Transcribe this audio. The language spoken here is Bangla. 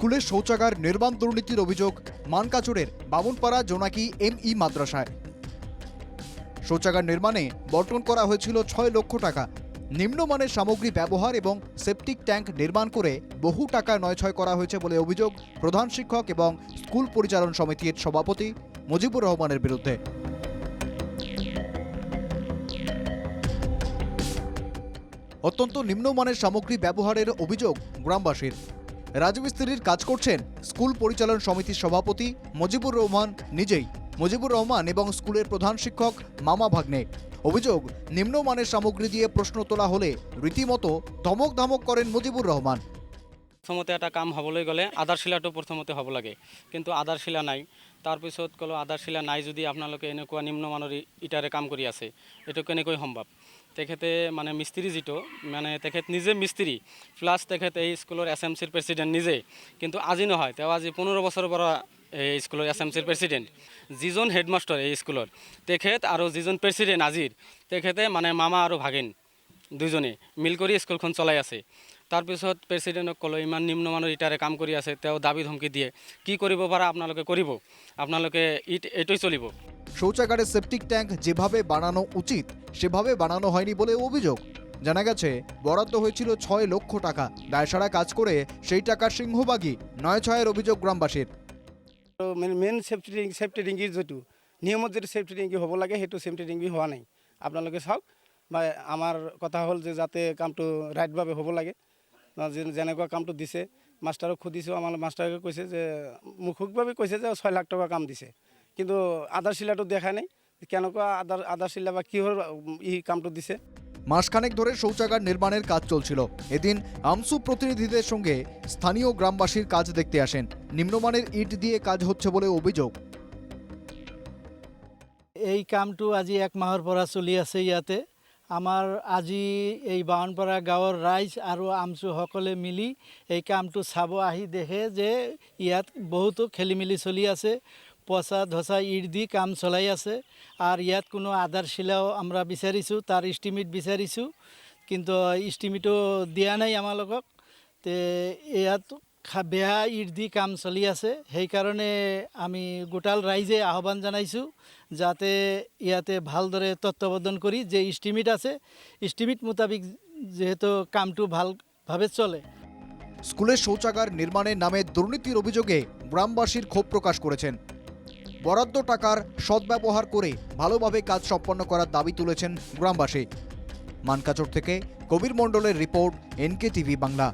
স্কুলের শৌচাগার নির্মাণ দুর্নীতির অভিযোগ মানকাচুরের বামুনপাড়া জোনাকি এম ই মাদ্রাসায়। শৌচাগার নির্মাণে বন্টন করা হয়েছিল ছয় লক্ষ টাকা। নিম্নমানের সামগ্রী ব্যবহার এবং সেপটিক ট্যাঙ্ক নির্মাণ করে বহু টাকা নয়ছয় করা হয়েছে বলে অভিযোগ প্রধান শিক্ষক এবং স্কুল পরিচালন সমিতির সভাপতি মুজিবুর রহমানের বিরুদ্ধে। অত্যন্ত নিম্নমানের সামগ্রী ব্যবহারের অভিযোগ গ্রামবাসীর। রাজমিস্ত্রির কাজ করছেন স্কুল পরিচালন সমিতির সভাপতি মজিবুর রহমান নিজেই। মুজিবুর রহমান এবং স্কুলের প্রধান শিক্ষক মামা ভাগ্নে। অভিযোগ, নিম্নমানের সামগ্রী দিয়ে প্রশ্ন তোলা হলে রীতিমতো ধমক ধমক করেন মুজিবুর রহমান। প্ৰথমতে এটা কাম হ'বলৈ গ'লে আধাৰশিলাটো প্ৰথমতে হ'ব লাগে। কিন্তু আধাৰশিলা নাই। তাৰপিছত ক'লোঁ আধাৰশিলা নাই যদি আপোনালোকে এনেকুৱা নিম্নমানৰ ই- ইটাৰে কাম কৰি আছে, এইটো কেনেকৈ সম্ভৱ? তেখেতে মানে মিস্ত্ৰী যিটো মানে তেখেত নিজে মিস্ত্ৰী প্লাছ তেখেত এই স্কুলৰ এছ এম চিৰ প্ৰেচিডেণ্ট নিজে। কিন্তু আজি নহয়, তেওঁ আজি পোন্ধৰ বছৰৰ পৰা এই স্কুলৰ এছ এম চিৰ প্ৰেচিডেণ্ট যিজন হেডমাষ্টাৰ এই স্কুলৰ তেখেত আৰু যিজন প্ৰেচিডেণ্ট আজিৰ, তেখেতে মানে মামা আৰু ভাগিন দুইজনে মিল কৰি স্কুলখন চলাই আছে। তাৰপিছত প্ৰেচিডেণ্টক ক'লোঁ, ইমান নিম্নমানৰ ইটাৰে কাম কৰি আছে, তেওঁ দাবি ধমকি দিয়ে। কি কৰিব পাৰা আপোনালোকে কৰিব। আপোনালোকে ইট এইটোই চলিব। শৌচাগারের সেপটিক ট্যাঙ্ক যেভাবে বানানো উচিত, সেভাবে বানানো হয়নি বলে অভিযোগ। জানা গেছে, বরাদ্দ হয়েছিল ছয় লক্ষ টাকা। দায়সারা কাজ করে সেই টাকার সিংহভাগই, নয় ছয়ের অভিযোগ গ্রামবাসীর। মেইন ছেফটি ৰিং ছেফটি ৰিংগিৰ যিটো, নিয়মত যিটো ছেফটি ৰিংগি হ'ব লাগে, সেইটো ছেফটি ৰিংগি হোৱা নাই। আপোনালোকে চাওক, বা আমাৰ কথা হ'ল যে যাতে কামটো ৰাইটভাৱে হ'ব লাগে যেনেকুৱা কামটো দিছে, মাষ্টাৰক সুধিছোঁ, আমাৰ মাষ্টাৰে কৈছে যে, মুখুকভাৱে কৈছে যে ছয় লাখ টকা কাম দিছে। কিন্তু আধাৰশিলাটো দেখা নাই। কেনেকুৱা আধাৰ আধাৰশিলা বা কিহৰ উম, ই কামটো দিছে? মাসখানেক ধরে শৌচাগার নির্মাণের কাজ চলছিল। এদিন আমসু প্রতিনিধিদের সঙ্গে স্থানীয় গ্রামবাসীর কাজ দেখতে আসেন। নিম্নমানের ইট দিয়ে কাজ হচ্ছে বলে অভিযোগ। এই কামটো আজি এক মাহৰ পৰা চলি আছে ইয়াতে। আমাৰ আজি এই বাৱনপাৰা গাঁৱৰ ৰাইজ আৰু আমচুসকলে মিলি এই কামটো চাব আহি দেখে যে ইয়াত বহুতো খেলি মেলি চলি আছে। পচা ধচা ইট দি কাম চলাই আছে। আৰু ইয়াত কোনো আধাৰশিলাও আমরা বিচাৰিছোঁ, তাৰ ইষ্টিমেট বিচাৰিছোঁ। কিন্তু ইষ্টিমেটো দিয়া নাই আমালোকক। তে ইয়াত বেয়া ইট দি কাম চলি আছে। সেইকাৰণে আমি গোটাল ৰাইজে আহ্বান জনাইছোঁ যাতে ইয়াতে ভালদৰে তত্ত্বাৱধান কৰি যে ইষ্টিমেট আছে, ইষ্টিমেট মোতাবিক যিহেতু কামটো ভালভাৱে চলে। স্কুলের শৌচাগার নির্মাণের নামে দুর্নীতির অভিযোগে গ্রামবাসীর ক্ষোভ প্রকাশ করেছেন। বরাদ্দ টাকার সদ্ব্যবহার করে ভালোভাবে কাজ সম্পন্ন করার দাবি তুলেছেন গ্রামবাসী। মানকাচর থেকে কবির মণ্ডলের রিপোর্ট এনকে টিভি বাংলা।